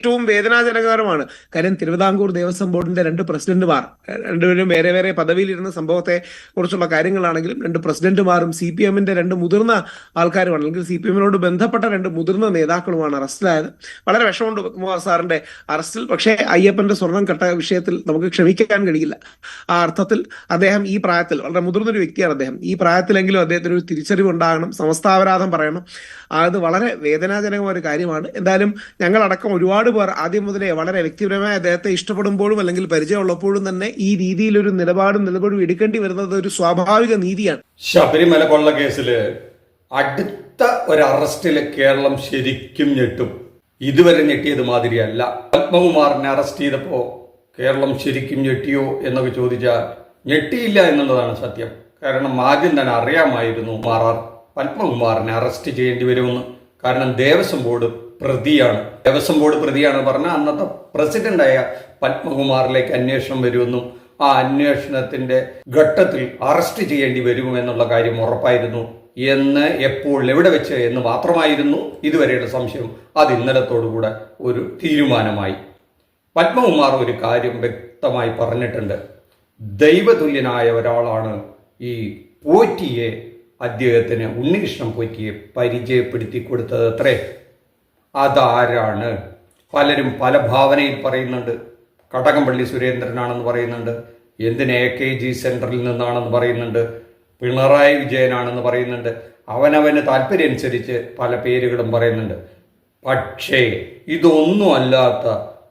ഏറ്റവും വേദനാജനകരമാണ്. കാര്യം തിരുവിതാംകൂർ ദേവസ്വം ബോർഡിന്റെ രണ്ട് പ്രസിഡന്റുമാർ രണ്ടുപേരും വേറെ വേറെ പദവിയിലിരുന്ന സംഭവത്തെ കുറിച്ചുള്ള കാര്യങ്ങളാണെങ്കിലും രണ്ട് പ്രസിഡന്റുമാരും സി പി എമ്മിന്റെ രണ്ട് മുതിർന്ന ആൾക്കാരുമാണ് അല്ലെങ്കിൽ സി പി എമ്മിനോട് ബന്ധപ്പെട്ട രണ്ട് മുതിർന്ന നേതാക്കളുമാണ് അറസ്റ്റിലായത്. വളരെ വിഷമമുണ്ട് പത്മകുമാർ സാറിന്റെ അറസ്റ്റിൽ. പക്ഷേ അയ്യപ്പന്റെ സ്വർണം കെട്ട വിഷയത്തിൽ നമുക്ക് ക്ഷമിക്കാൻ കഴിയില്ല. ആ അർത്ഥത്തിൽ അദ്ദേഹം ഈ പ്രായത്തിൽ വളരെ മുതിർന്നൊരു വ്യക്തിയാണ് അദ്ദേഹം. ഈ പ്രായത്തിലെങ്കിലും അദ്ദേഹത്തിന് ഒരു തിരിച്ചറിവ് ഉണ്ടാകണം സമസ്താപരാധം പറയണം. അത് വളരെ വേദനാജനകമായ ഒരു കാര്യമാണ്. എന്തായാലും ഞങ്ങളടക്കം ഒരുപാട് പേർ ആദ്യം മുതലേ വളരെ വ്യക്തിപരമായി അദ്ദേഹത്തെ ഇഷ്ടപ്പെടുമ്പോഴും അല്ലെങ്കിൽ പരിചയമുള്ളപ്പോഴും തന്നെ ഈ രീതിയിൽ ഒരു നിലപാടും നിലപാടും എടുക്കേണ്ടി വരുന്നത് ഒരു സ്വാഭാവിക നീതിയാണ്. ശബരിമല കൊള്ള കേസിൽ അടുത്ത ഒരു അറസ്റ്റിൽ കേരളം ശരിക്കും ഞെട്ടും. ഇതുവരെ ഞെട്ടിയത് മാതിരിയല്ല. പത്മകുമാറിനെ അറസ്റ്റ് ചെയ്തപ്പോ കേരളം ശരിക്കും ഞെട്ടിയോ എന്നൊക്കെ ചോദിച്ചാൽ ഞെട്ടിയില്ല എന്നുള്ളതാണ് സത്യം. കാരണം ആദ്യം തന്നെ അറിയാമായിരുന്നു മാറാർ പത്മകുമാറിനെ അറസ്റ്റ് ചെയ്യേണ്ടി വരുമെന്ന്. കാരണം ദേവസ്വം ബോർഡ് പ്രതിയാണ്. ദേവസ്വം ബോർഡ് പ്രതിയാണ് പറഞ്ഞ അന്നത്തെ പ്രസിഡന്റായ പത്മകുമാറിലേക്ക് അന്വേഷണം വരുമെന്നും ആ അന്വേഷണത്തിന്റെ ഘട്ടത്തിൽ അറസ്റ്റ് ചെയ്യേണ്ടി വരുമെന്നുള്ള കാര്യം ഉറപ്പായിരുന്നു. എന്ന് എപ്പോൾ എവിടെ വെച്ച് എന്ന് മാത്രമായിരുന്നു ഇതുവരെയുള്ള സംശയം. അത് ഇന്നലത്തോടുകൂടെ ഒരു തീരുമാനമായി. പത്മകുമാർ ഒരു കാര്യം വ്യക്തമായി പറഞ്ഞിട്ടുണ്ട്. ദൈവതുല്യനായ ഒരാളാണ് ഈ പോറ്റിയെ അദ്ദേഹത്തിന് ഉണ്ണികൃഷ്ണൻ പോറ്റിയെ പരിചയപ്പെടുത്തി കൊടുത്തത് അത്രേ. അതാരാണ്? പലരും പല ഭാവനയിൽ പറയുന്നുണ്ട്. കടകംപള്ളി സുരേന്ദ്രനാണെന്ന് പറയുന്നുണ്ട്. എന്തിന് എ കെ ജി സെന്ററിൽ നിന്നാണെന്ന് പറയുന്നുണ്ട്. പിണറായി വിജയനാണെന്ന് പറയുന്നുണ്ട്. അവനവന് താല്പര്യം അനുസരിച്ച് പല പേരുകളും പറയുന്നുണ്ട്. പക്ഷേ ഇതൊന്നും അല്ലാത്ത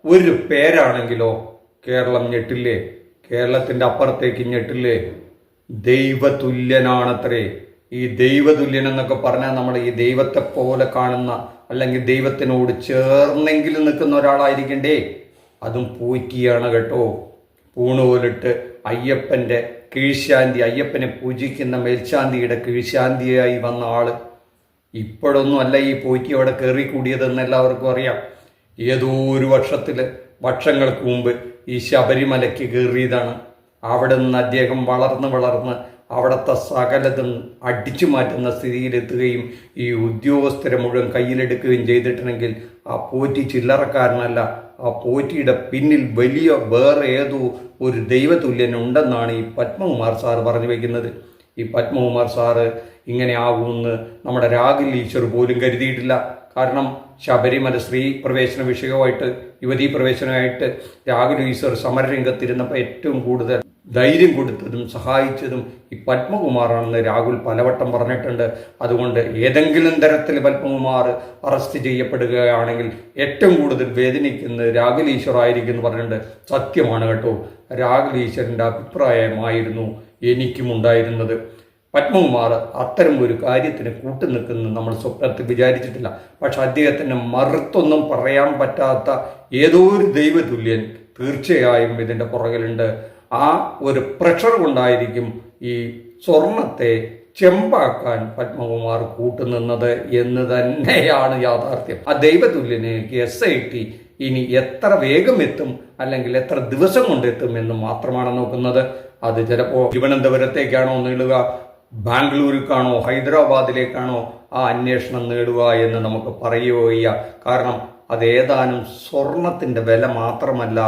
ഒരു പേരാണെങ്കിലോ കേരളം ഞെട്ടില്ലേ? കേരളത്തിന്റെ അപ്പുറത്തേക്ക് ഞെട്ടില്ലേ? ദൈവതുല്യനാണത്രേ. ഈ ദൈവതുല്യൻ എന്നൊക്കെ പറഞ്ഞാൽ നമ്മൾ ഈ ദൈവത്തെ പോലെ കാണുന്ന അല്ലെങ്കിൽ ദൈവത്തിനോട് ചേർന്നെങ്കിലും നിൽക്കുന്ന ഒരാളായിരിക്കണ്ടേ? അതും പൂക്കിയാണ് കേട്ടോ. പൂണ് പോലിട്ട് അയ്യപ്പന്റെ കീഴ്ശാന്തി അയ്യപ്പനെ പൂജിക്കുന്ന മേൽശാന്തിയുടെ കീഴ്ശാന്തിയായി വന്ന ആൾ. ഇപ്പോഴൊന്നും അല്ല ഈ പോറ്റി അവിടെ കയറി കൂടിയതെന്ന് എല്ലാവർക്കും അറിയാം. ഏതോ ഒരു വർഷത്തിൽ വർഷങ്ങൾക്ക് മുമ്പ് ഈ ശബരിമലയ്ക്ക് കയറിയതാണ്. അവിടെ നിന്ന് അദ്ദേഹം വളർന്ന് വളർന്ന് അവിടുത്തെ സകലതും അടിച്ചു മാറ്റുന്ന സ്ഥിതിയിലെത്തുകയും ഈ ഉദ്യോഗസ്ഥരെ മുഴുവൻ കയ്യിലെടുക്കുകയും ചെയ്തിട്ടുണ്ടെങ്കിൽ ആ പോറ്റി ചില്ലറക്കാരനല്ല ആ പോറ്റിയുടെ പിന്നിൽ വലിയ വേറെ ഏതോ ഒരു ദൈവതുല്യൻ ഉണ്ടെന്നാണ് ഈ പത്മകുമാർ സാർ പറഞ്ഞു വയ്ക്കുന്നത് ഈ പത്മകുമാർ സാറ് ഇങ്ങനെ ആകുമെന്ന് നമ്മുടെ രാഗിൽ ഈശ്വർ പോലും കരുതിയിട്ടില്ല. കാരണം ശബരിമല സ്ത്രീ പ്രവേശന വിഷയമായിട്ട് യുവതീ പ്രവേശനമായിട്ട് രാഹുൽ ഈശ്വർ സമരരംഗത്തിരുന്നപ്പോൾ ഏറ്റവും കൂടുതൽ ധൈര്യം കൊടുത്തതും സഹായിച്ചതും ഈ പത്മകുമാറാണെന്ന് രാഹുൽ പലവട്ടം പറഞ്ഞിട്ടുണ്ട്. അതുകൊണ്ട് ഏതെങ്കിലും തരത്തിൽ പത്മകുമാർ അറസ്റ്റ് ചെയ്യപ്പെടുകയാണെങ്കിൽ ഏറ്റവും കൂടുതൽ വേദനിക്കുന്നത് രാഹുൽ ഈശ്വർ ആയിരിക്കും എന്ന് പറഞ്ഞിട്ടുണ്ട്. സത്യമാണ് കേട്ടോ. രാഹുൽ ഈശ്വരന്റെ അഭിപ്രായമായിരുന്നു എനിക്കും ഉണ്ടായിരുന്നത് പത്മകുമാർ അത്തരം ഒരു കാര്യത്തിന് കൂട്ടുനിൽക്കുന്നു നമ്മൾ സ്വപ്നത്തിൽ വിചാരിച്ചിട്ടില്ല. പക്ഷെ അദ്ദേഹത്തിന് മറുത്തൊന്നും പറയാൻ പറ്റാത്ത ഏതോ ഒരു ദൈവതുല്യൻ തീർച്ചയായും ഇതിന്റെ പുറകിലുണ്ട്. ആ ഒരു പ്രഷർ കൊണ്ടായിരിക്കും ഈ സ്വർണത്തെ ചെമ്പാക്കാൻ പത്മകുമാർ കൂട്ടുനിന്നത് എന്ന് തന്നെയാണ് യാഥാർത്ഥ്യം. ആ ദൈവതുല്യനേക്ക് എസ് ഐ ടി ഇനി എത്ര വേഗം എത്തും അല്ലെങ്കിൽ എത്ര ദിവസം കൊണ്ടെത്തും എന്ന് മാത്രമാണ് നോക്കുന്നത്. അത് ചിലപ്പോൾ തിരുവനന്തപുരത്തേക്കാണോ നീളുക ബാംഗ്ലൂരിലേക്കാണോ ഹൈദരാബാദിലേക്കാണോ ആ അന്വേഷണം നേടുക എന്ന് നമുക്ക് പറയുകയില്ല. കാരണം അത് സ്വർണത്തിന്റെ വില മാത്രമല്ല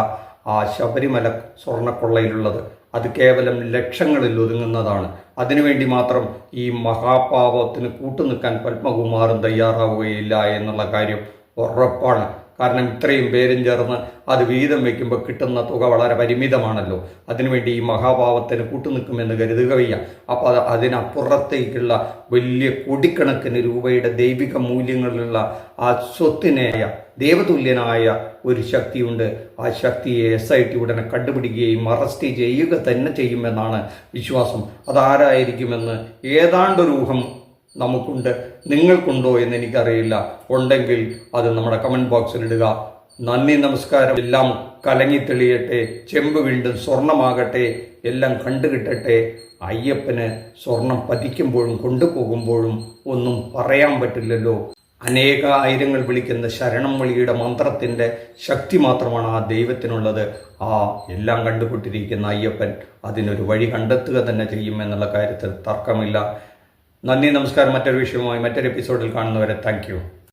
ആ ശബരിമല സ്വർണക്കൊള്ളയിലുള്ളത് അത് കേവലം ലക്ഷങ്ങളിൽ ഒതുങ്ങുന്നതാണ് അതിനുവേണ്ടി മാത്രം ഈ മഹാപാപത്തിന് കൂട്ടുനിൽക്കാൻ പത്മകുമാറും തയ്യാറാവുകയില്ല എന്നുള്ള കാര്യം ഉറപ്പാണ്. കാരണം ഇത്രയും പേരും ചേർന്ന് അത് വീതം വയ്ക്കുമ്പോൾ കിട്ടുന്ന തുക വളരെ പരിമിതമാണല്ലോ. അതിനുവേണ്ടി ഈ മഹാഭാവത്തിന് കൂട്ടുനിൽക്കുമെന്ന് കരുതുക വയ്യ അപ്പോൾ അത് അതിനപ്പുറത്തേക്കുള്ള വലിയ കോടിക്കണക്കിന് രൂപയുടെ ദൈവിക മൂല്യങ്ങളിലുള്ള ആ സ്വത്തിനായ ദേവതുല്യനായ ഒരു ശക്തിയുണ്ട്. ആ ശക്തിയെ എസ് ഐ ടി ഉടനെ കണ്ടുപിടിക്കുകയും അറസ്റ്റ് ചെയ്യുക തന്നെ ചെയ്യുമെന്നാണ് വിശ്വാസം. അതാരായിരിക്കുമെന്ന് ഏതാണ്ടൊരു ഊഹം നമുക്കുണ്ട്. നിങ്ങൾക്കുണ്ടോ എന്ന് എനിക്കറിയില്ല. ഉണ്ടെങ്കിൽ അത് നമ്മുടെ കമന്റ് ബോക്സിൽ ഇടുക. നന്ദി നമസ്കാരം. എല്ലാം കലങ്ങി തെളിയട്ടെ. ചെമ്പ് വീണ്ടും സ്വർണമാകട്ടെ. എല്ലാം കണ്ടുകിട്ടട്ടെ അയ്യപ്പന് സ്വർണം പതിക്കുമ്പോഴും കൊണ്ടുപോകുമ്പോഴും ഒന്നും പറയാൻ പറ്റില്ലല്ലോ. അനേക ആയിരങ്ങൾ വിളിക്കുന്ന ശരണം വിളിയുടെ മന്ത്രത്തിന്റെ ശക്തി മാത്രമാണ് ആ ദൈവത്തിനുള്ളത്. ആ എല്ലാം കണ്ടുകൊണ്ടിരിക്കുന്ന അയ്യപ്പൻ അതിനൊരു വഴി കണ്ടെത്തുക തന്നെ ചെയ്യുമെന്നുള്ള കാര്യത്തിൽ തർക്കമില്ല. നന്ദി നമസ്കാരം. മറ്റൊരു വിഷയവുമായി മറ്റൊരു എപ്പിസോഡിൽ കാണുന്നവരെ താങ്ക്